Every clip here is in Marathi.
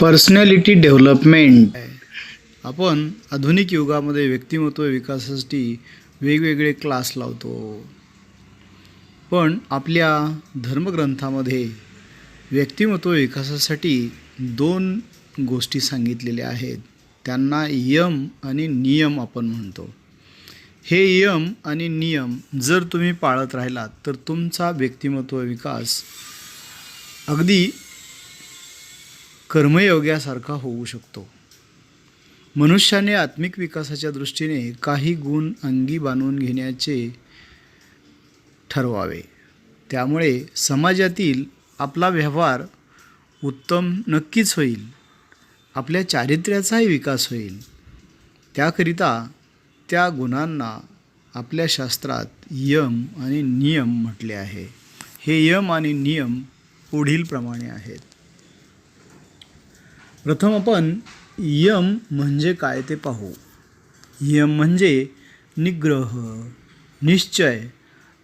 Personality development. आपण आधुनिक युगामध्ये व्यक्तिमत्व विकासासाठी वेगवेगळे क्लास लावतो. पण आपल्या धर्मग्रंथामध्ये व्यक्तिमत्व विकासासाठी दोन गोष्टी सांगितलेल्या आहेत. त्यांना यम आणि नियम आपण म्हणतो. हे यम आणि नियम जर तुम्ही पाळत राहिलात तर तुमचा व्यक्तिमत्व विकास अगदी कर्मयोग्यासारखा होऊ शकतो. मनुष्याने आत्मिक विकासाच्या दृष्टीने काही गुण अंगी बांधून घेण्याचे ठरवावे. त्यामुळे समाजातील आपला व्यवहार उत्तम नक्कीच होईल. आपल्या चारित्र्याचाही विकास होईल. त्याकरिता त्या गुणांना आपल्या शास्त्रात यम आणि नियम म्हटले आहे. हे यम आणि नियम पुढीलप्रमाणे आहेत. प्रथम आपण यम म्हणजे काय ते पाहू. यम म्हणजे निग्रह निश्चय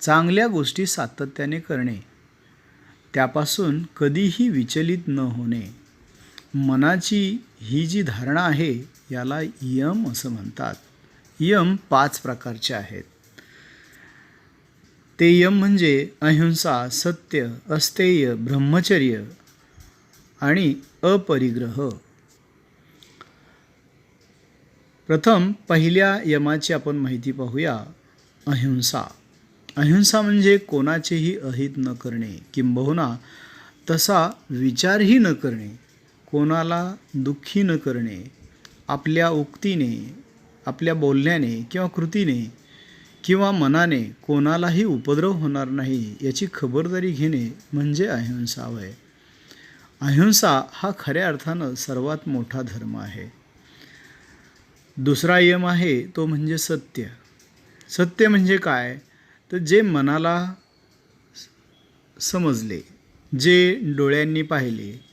चांगल्या गोष्टी सातत्याने करणे. त्यापासून कधीही विचलित न होणे. मनाची ही जी धारणा आहे याला यम असं म्हणतात. यम पाच प्रकारचे आहेत. ते यम म्हणजे अहिंसा सत्य अस्तेय ब्रह्मचर्य आणि अपरिग्रह. प्रथम पहिल्या यमाची आपण माहिती पाहूया. अहिंसा. अहिंसा म्हणजे कोणाचेही अहित न करणे किंबहुना तसा विचारही न करणे कोणाला दुःखी न करणे आपल्या उक्तीने आपल्या बोलण्याने किंवा कृतीने किंवा मनाने कोणालाही उपद्रव होणार नाही याची खबरदारी घेणे म्हणजे अहिंसा आहे अहिंसा हा खऱ्या अर्थानं सर्वात मोठा धर्म आहे. दुसरा यम आहे तो म्हणजे सत्य. सत्य म्हणजे काय? तर जे मनाला समजले जे डोळ्यांनी पाहिले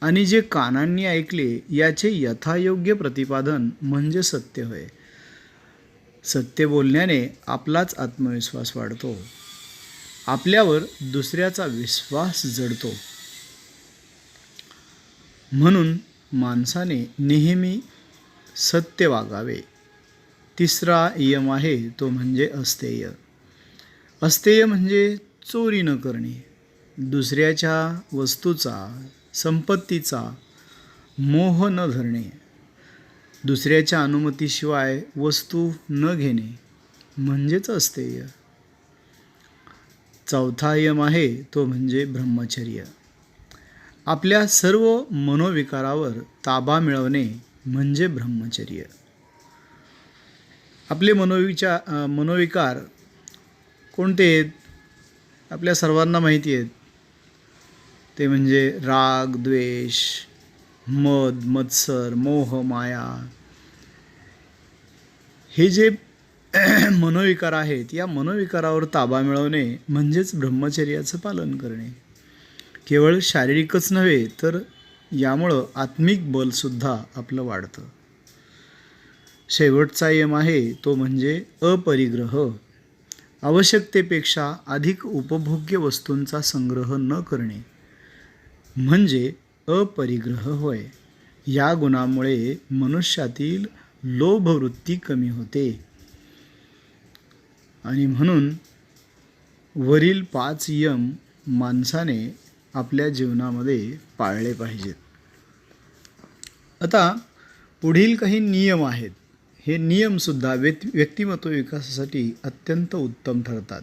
आणि जे कानांनी ऐकले याचे यथायोग्य प्रतिपादन म्हणजे सत्य होय. सत्य बोलण्याने आपलाच आत्मविश्वास वाढतो. आपल्यावर दुसऱ्याचा विश्वास जडतो. म्हणून माणसाने नेहमी सत्य वागावे. तिसरा यम आहे तो म्हणजे अस्तेय. अस्तेय म्हणजे चोरी न करणे. दुसऱ्याच्या वस्तूचा संपत्तीचा मोह न धरणे. दुसऱ्याच्या अनुमतीशिवाय वस्तू न घेणे म्हणजेच अस्तेय. चौथा यम आहे तो म्हणजे ब्रह्मचर्य. आपल्या सर्व मनोविकारावर ताबा मिळवणे म्हणजे ब्रह्मचर्य. आपले मनोविचार मनोविकार कोणते आहेत? आपल्या सर्वांना माहिती आहेत. ते म्हणजे राग द्वेष मद मत्सर मोह माया. हे जे मनोविकार आहेत या मनोविकारावर ताबा मिळवणे म्हणजेच ब्रह्मचर्याचं पालन करणे. केवळ शारीरिकच नव्हे तर यामुळं आत्मिक बलसुद्धा आपलं वाढतं. शेवटचा यम आहे तो म्हणजे अपरिग्रह. आवश्यकतेपेक्षा अधिक उपभोग्य वस्तूंचा संग्रह न करणे म्हणजे अपरिग्रह होय. या गुणामुळे मनुष्यातील लोभवृत्ती कमी होते. आणि म्हणून वरील पाच यम माणसाने आपल्या जीवनामध्ये पाळले पाहिजेत. आता पुढील काही नियम आहेत. हे नियमसुद्धा व्यक् व्यक्तिमत्व विकासासाठी अत्यंत उत्तम ठरतात.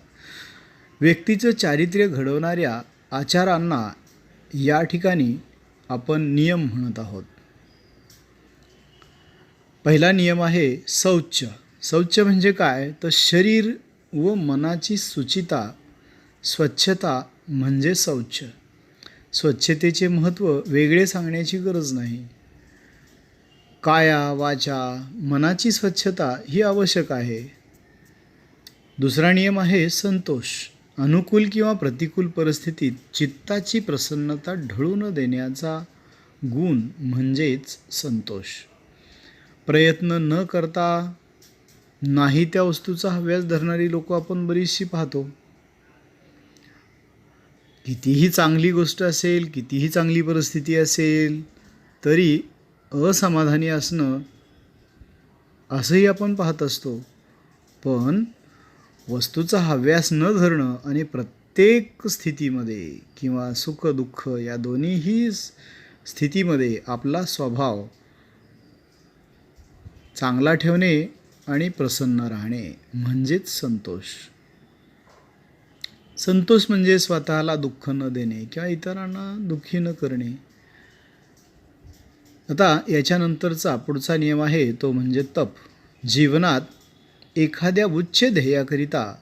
व्यक्तीचं चारित्र्य घडवणाऱ्या आचारांना या ठिकाणी आपण नियम म्हणत आहोत. पहिला नियम आहे शौच. शौच म्हणजे काय? तर शरीर व मनाची सुचिता स्वच्छता म्हणजे शौच. स्वच्छतेचे महत्त्व वेगळे सांगण्याची गरज नाही. काया वाचा मनाची स्वच्छता ही आवश्यक आहे. दुसरा नियम आहे संतोष. अनुकूल किंवा प्रतिकूल परिस्थितीत चित्ताची प्रसन्नता ढळू न देण्याचा गुण म्हणजेच संतोष. प्रयत्न न करता नाही त्या वस्तूचा हव्यास धरणारी लोक आपण बरीचशी पाहतो. कितीही चांगली गोष्ट असेल कितीही चांगली परिस्थिती असेल तरी असमाधानी असणं असंही आपण पाहत असतो. पण वस्तूचा हव्यास न धरणं आणि प्रत्येक स्थितीमध्ये किंवा सुख दुःख या दोन्हीही स्थितीमध्ये आपला स्वभाव चांगला ठेवणे आणि प्रसन्न राहणे म्हणजेच संतोष. संतोष म्हणजे स्वतःला दुःख न देणे किंवा इतरांना दुःखी न करणे. आता याच्यानंतरचा पुढचा नियम आहे तो म्हणजे तप. जीवनात एखाद्या उच्च ध्येयाकरिता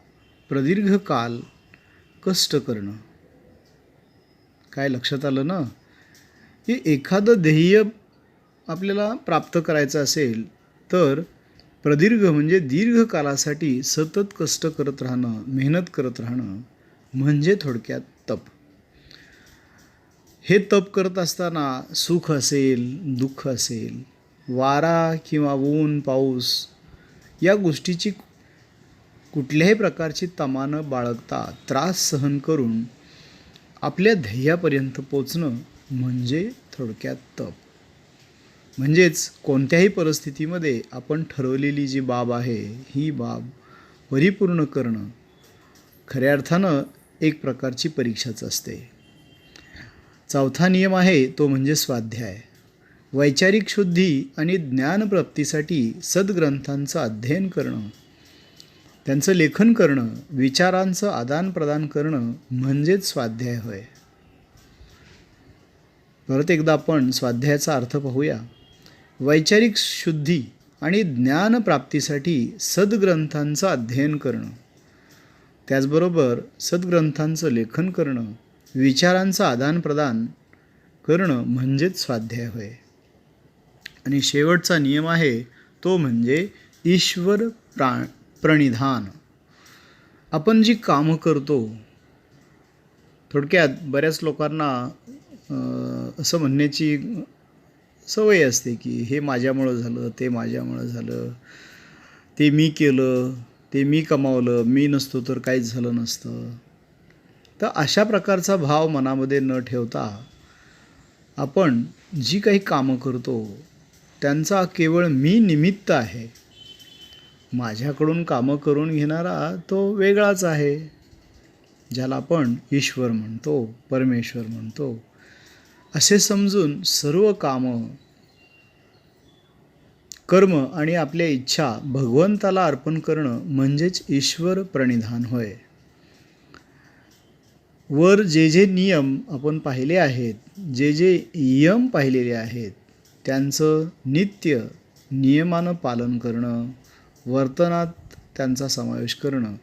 प्रदीर्घ काल कष्ट करणं. काय लक्षात आलं ना? की एखादं ध्येय आपल्याला प्राप्त करायचं असेल तर प्रदीर्घ म्हणजे दीर्घ कालासाठी सतत कष्ट करत राहणं मेहनत करत राहणं म्हणजे थोडक्यात तप. हे तप करत असताना सुख असेल दुःख असेल वारा किंवा ऊन पाऊस या गोष्टीची कुठल्याही प्रकारची तमानं बाळगता त्रास सहन करून आपल्या ध्येयापर्यंत पोचणं म्हणजे थोडक्यात तप. म्हणजेच कोणत्याही परिस्थितीमध्ये आपण ठरवलेली जी बाब आहे ही बाब परिपूर्ण करणं. खऱ्या अर्थानं एक प्रकारची परीक्षाच असते. चौथा नियम आहे तो म्हणजे स्वाध्याय. वैचारिक शुद्धी आणि ज्ञानप्राप्तीसाठी सद्ग्रंथांचं अध्ययन करणं. त्यांचं लेखन करणं विचारांचं आदानप्रदान करणं म्हणजेच स्वाध्याय होय. परत एकदा आपण स्वाध्यायाचा अर्थ पाहूया. वैचारिक शुद्धी आणि ज्ञानप्राप्तीसाठी सद्ग्रंथांचं अध्ययन करणं. त्याचबरोबर सद्ग्रंथांचं लेखन करणं विचारांचं आदानप्रदान करणं म्हणजेच स्वाध्याय होय. आणि शेवटचा नियम आहे तो म्हणजे ईश्वर प्रा प्रणिधान. आपण जी कामं करतो थोडक्यात बऱ्याच लोकांना असं म्हणण्याची सवय असते की हे माझ्यामुळं झालं ते माझ्यामुळं झालं ते मी केलं ते मी कमावलं मी नसतो तर काहीच झालं नसतं. तर अशा प्रकारचा भाव मनामध्ये न ठेवता आपण जी काही कामं करतो त्यांचा केवळ मी निमित्त आहे. माझ्याकडून कामं करून घेणारा तो वेगळाच आहे ज्याला आपण ईश्वर म्हणतो परमेश्वर म्हणतो. असे समजून सर्व कामं कर्म आणि आपल्या इच्छा भगवंताला अर्पण करणं म्हणजेच ईश्वर प्रणिधान होय. वर जे जे नियम आपण पाहिले आहेत जे जे यम पाहिलेले आहेत त्यांचं नित्य नियमानं पालन करणं वर्तनात त्यांचा समावेश करणं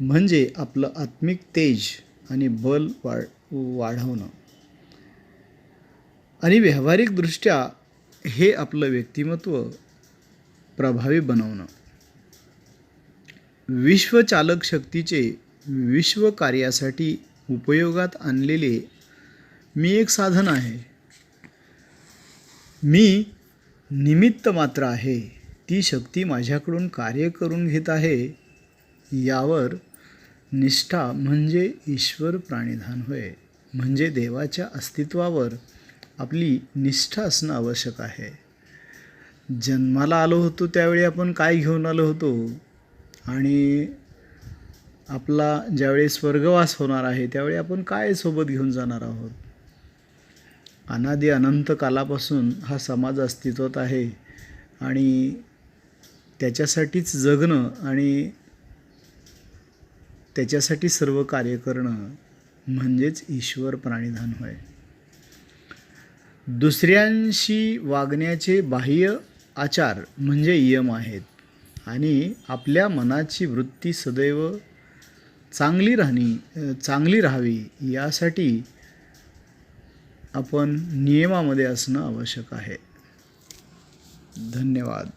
म्हणजे आपलं आत्मिक तेज आणि बल वाढ वाढवणं. आणि व्यावहारिकदृष्ट्या हे आपलं व्यक्तिमत्व प्रभावी बनवणं. विश्वचालक शक्तीचे विश्व कार्यासाठी उपयोगात आणलेले मी एक साधन आहे. मी निमित्त मात्र आहे. ती शक्ती माझ्याकडून कार्य करून घेत आहे. यावर निष्ठा म्हणजे ईश्वर प्राणिधान होय. म्हणजे देवाच्या अस्तित्वावर आपली निष्ठा असणं आवश्यक आहे. जन्माला आलो होतो त्यावेळी आपण काय घेऊन आलो होतो? आणि आपला ज्यावेळी स्वर्गवास होणार आहे त्यावेळी आपण काय सोबत घेऊन जाणार आहोत? अनादी अनंत कालापासून हा समाज अस्तित्वात आहे आणि त्याच्यासाठीच जगणं आणि त्याच्यासाठी सर्व कार्य करणं म्हणजेच ईश्वर प्राणिधान होय. दुसऱ्यांशी वागण्याचे बाह्य आचार म्हणजे यम आहेत. आणि आपल्या मनाची वृत्ती सदैव चांगली राहणी चांगली राहावी यासाठी आपण नियमामध्ये असणं आवश्यक आहे. धन्यवाद.